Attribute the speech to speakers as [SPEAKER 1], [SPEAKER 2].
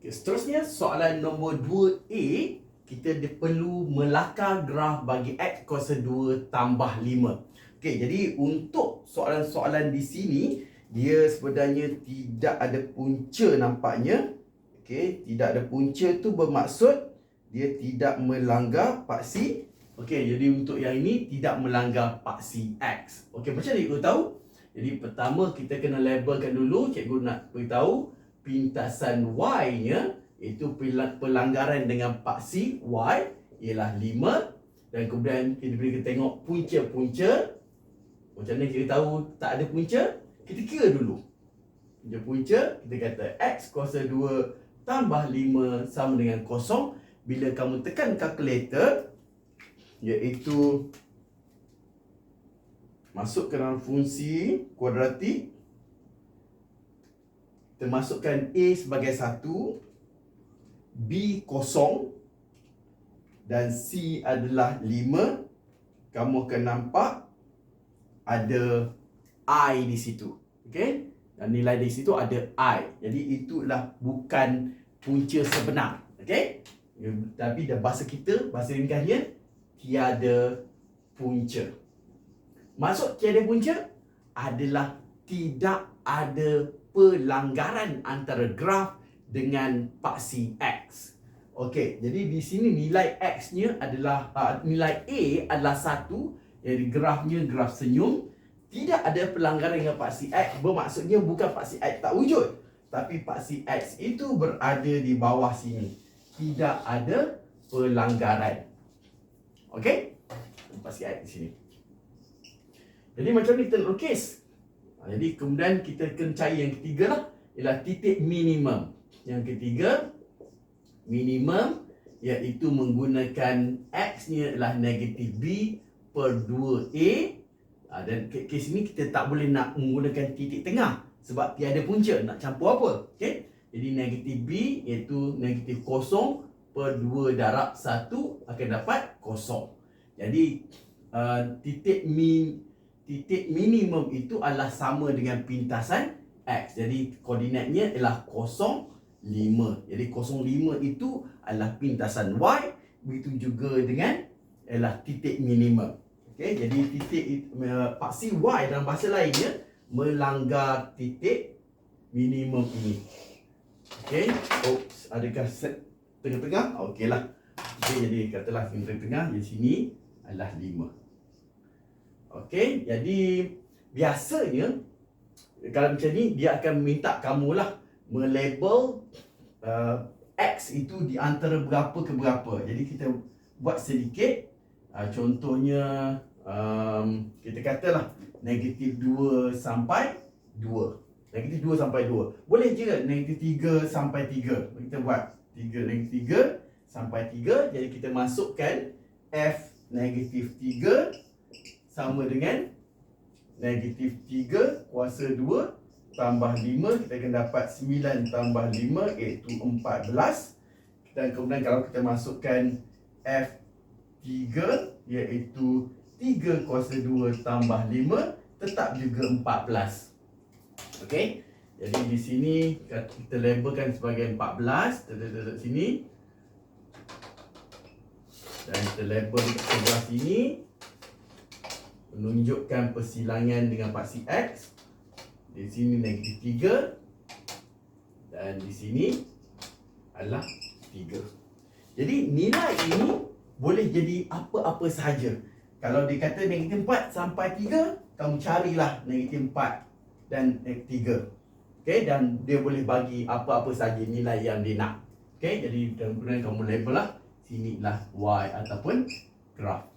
[SPEAKER 1] Okay, seterusnya soalan nombor 2A kita perlu melakar graf bagi x kuasa 2 tambah 5. Okey, jadi untuk soalan-soalan di sini dia sebenarnya tidak ada punca nampaknya. Okey, tidak ada punca tu bermaksud dia tidak melanggar paksi. Okey, jadi untuk yang ini tidak melanggar paksi x. Okey, macam mana cikgu tahu? Jadi pertama kita kena labelkan dulu, cikgu nak beritahu pintasan Y-nya itu pelanggaran dengan paksi Y ialah 5 dan kemudian kita boleh tengok punca-punca. Macam mana kita tahu tak ada punca? Kita kira dulu. Punca-punca kita kata X kuasa 2 tambah 5 sama dengan kosong. Bila kamu tekan kalkulator iaitu ke dalam fungsi kuadratik kita masukkan A sebagai 1 B kosong dan C adalah 5 kamu akan nampak ada I di situ okey? Dan nilai di situ ada I. Jadi itulah bukan punca sebenar okey? Tapi dah bahasa kita bahasa ringkasnya tiada punca. Maksud tiada punca adalah tidak ada pelanggaran antara graf dengan paksi X. Okey, jadi di sini nilai X-nya adalah uh, nilai A adalah satu, jadi grafnya graf senyum. Tidak ada pelanggaran dengan paksi X, bermaksudnya bukan paksi X tak wujud. Tapi paksi X itu berada di bawah sini. Tidak ada pelanggaran. Okey? Paksi X di sini. Jadi macam ni kita lukis. Ha, jadi kemudian kita akan cari yang ketiga lah. Ialah titik minimum. Yang ketiga Minimum Iaitu menggunakan X ni adalah negatif B per 2A ha, Dan kes ini kita tak boleh nak menggunakan titik tengah Sebab tiada punca. Nak campur apa? Okay? Jadi negatif B iaitu negatif kosong per 2 darab 1 akan dapat kosong. Jadi uh, titik min titik minimum itu adalah sama dengan pintasan X. Jadi koordinatnya ialah 0, 5. Jadi 0, 5 itu adalah pintasan Y. Begitu juga dengan ialah titik minimum. Okay, jadi titik uh, paksi Y dalam bahasa lainnya melanggar titik minimum ini. Okay, oops, adakah set tengah-tengah? Okeylah. Okay, jadi katalah tengah-tengah di sini adalah 5. Okey, jadi biasanya kalau macam ni dia akan minta kamu lah melabel uh, X itu di antara berapa ke berapa. Jadi kita buat sedikit uh, contohnya um, kita katalah negatif 2 sampai 2. Negatif 2 sampai 2. Boleh je negatif 3 sampai 3. Kita buat 3 negatif 3 sampai 3. Jadi kita masukkan F negatif 3 sama dengan negatif 3 kuasa 2 tambah 5 kita akan dapat 9 tambah 5 iaitu 14 dan kemudian kalau kita masukkan F3 iaitu 3 kuasa 2 tambah 5 tetap juga 14 Okey? Jadi di sini kita labelkan sebagai 14 dekat sini. Dan kita label sebelah sini menunjukkan persilangan dengan paksi X. Di sini negatif 3 dan di sini adalah 3. Jadi nilai ini boleh jadi apa-apa sahaja. Kalau dikata negatif 4 sampai 3, kamu carilah negatif 4 dan negatif 3. Okay, dan dia boleh bagi apa-apa sahaja nilai yang dia nak. Okay, jadi kemudian kamu label lah sini lah Y ataupun graph.